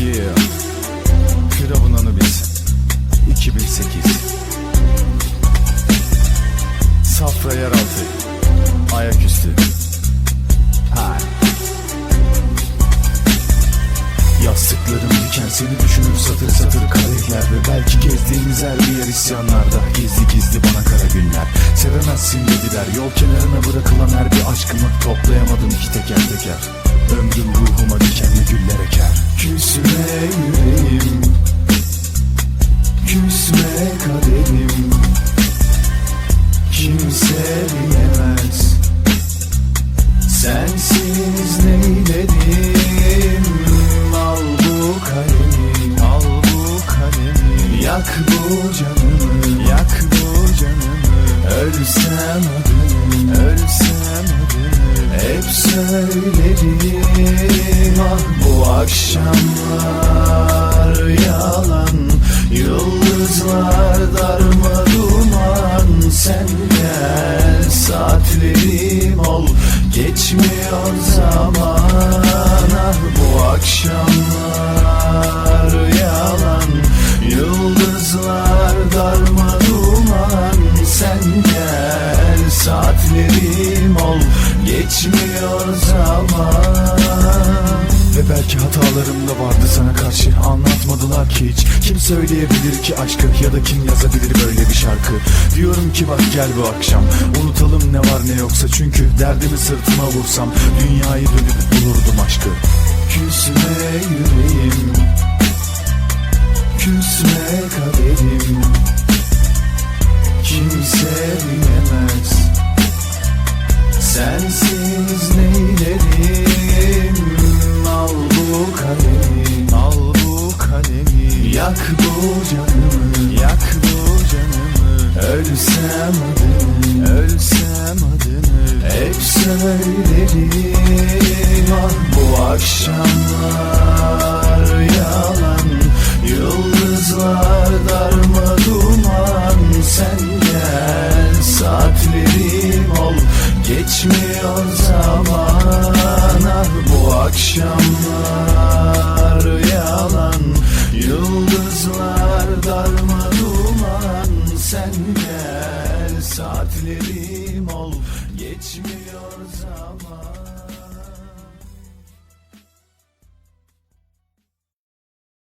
Yeah. Firavun Anubis 2008 Safra yeraltı. Ayaküstü. Hay Yastıklarım diken seni düşünür satır satır kadehler Ve belki gezdiğimiz her bir yer isyanlarda Gizli gizli bana kara günler. Sevemezsin dediler yol kenarına bırakılan her bir aşkımı Toplayamadım ki teker teker Ömrüm ruhuma dikenli güller eker Küsme yüreğim Küsme kaderim. Kimse bilemez. Sensiz neyledim? Al bu kalemi Al bu kalemi. Yak bu canımı Yak bu canımı. Ölsem adını Ölsem adını Hep söylerim Ah bu akşamlar yalan Yıldızlar darma duman. Sen gel saatlerim ol Geçmiyor zaman saatlerim ol Geçmiyor zaman. Ve belki hatalarım da vardı sana karşı Anlatmadılar ki hiç. Kim söyleyebilir ki aşkı Ya da kim yazabilir böyle bir şarkı? Diyorum ki bak gel bu akşam. Unutalım ne var ne yoksa Çünkü derdimi sırtıma vursam Dünyayı dönüp bulurdum aşkı. Küsme yüreğim Küsme kaderim Sensiz neylerim? Al bu kalemi Al bu kalemi Yak bu canımı Yak bu canımı. Ölsem adını Ölsem adını. Hep söylerim Ah bu akşamlar akşamlar yalan Yıldızlar darma duman. Sen gel saatlerim ol Geçmiyor zaman